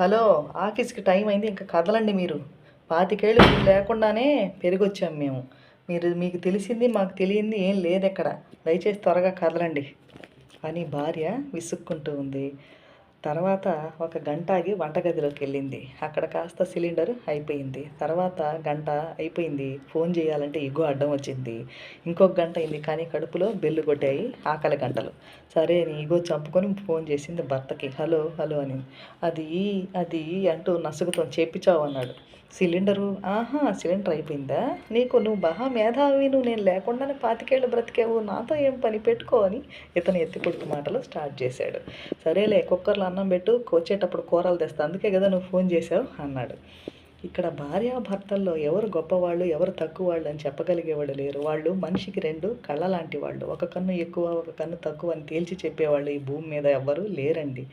Hello ఆఫీస్కి time అయింది ఇంకా కదలండి మీరు. పాతికేళ్ళు లేకుండానే పెరిగొచ్చాం మేము. మీరు మీకు తెలిసింది మాకు తెలియంది ఏం లేదు ఎక్కడ దయచేసి త్వరగా కదలండి. అని భార్య విసుక్కుంటూ ఉంది. తర్వాత ఒక గంట ఆగి వంటగదిలోకి వెళ్ళింది. అక్కడ కాస్త సిలిండర్ అయిపోయింది. తర్వాత గంట అయిపోయింది. ఫోన్ చేయాలంటే ఇగో అడ్డం వచ్చింది. ఇంకొక గంట అయింది కానీ కడుపులో బెల్లు కొట్టాయి ఆకలి గంటలు. సరే అని ఇగో చంపుకొని ఫోన్ చేసింది భర్తకి. హలో హలో అని. అది అది అంటూ నసుగుతో చేపించావు అన్నాడు. సిలిండరు ఆహా సిలిండర్ అయిపోయిందా? నీకు నువ్వు మహా మేధావి నువ్వు నేను లేకుండానే పాతికేళ్ళు బ్రతికేవు. నాతో ఏం పని పెట్టుకో అని ఇతను ఎత్తి కొడుకు మాటలు స్టార్ట్ చేశాడు. సరేలే కుక్కర్లో అన్నం పెట్టు వచ్చేటప్పుడు కూరలు తెస్తా అందుకే కదా నువ్వు ఫోన్ చేసావు అన్నాడు. ఇక్కడ భార్యాభర్తల్లో ఎవరు గొప్పవాళ్ళు ఎవరు తక్కువ వాళ్ళు అని చెప్పగలిగేవాడు లేరు. వాళ్ళు మనిషికి రెండు కళ్ళ లాంటి వాళ్ళు. ఒక కన్ను ఎక్కువ ఒక కన్ను తక్కువ అని తేల్చి చెప్పేవాళ్ళు ఈ భూమి మీద ఎవ్వరూ లేరండి.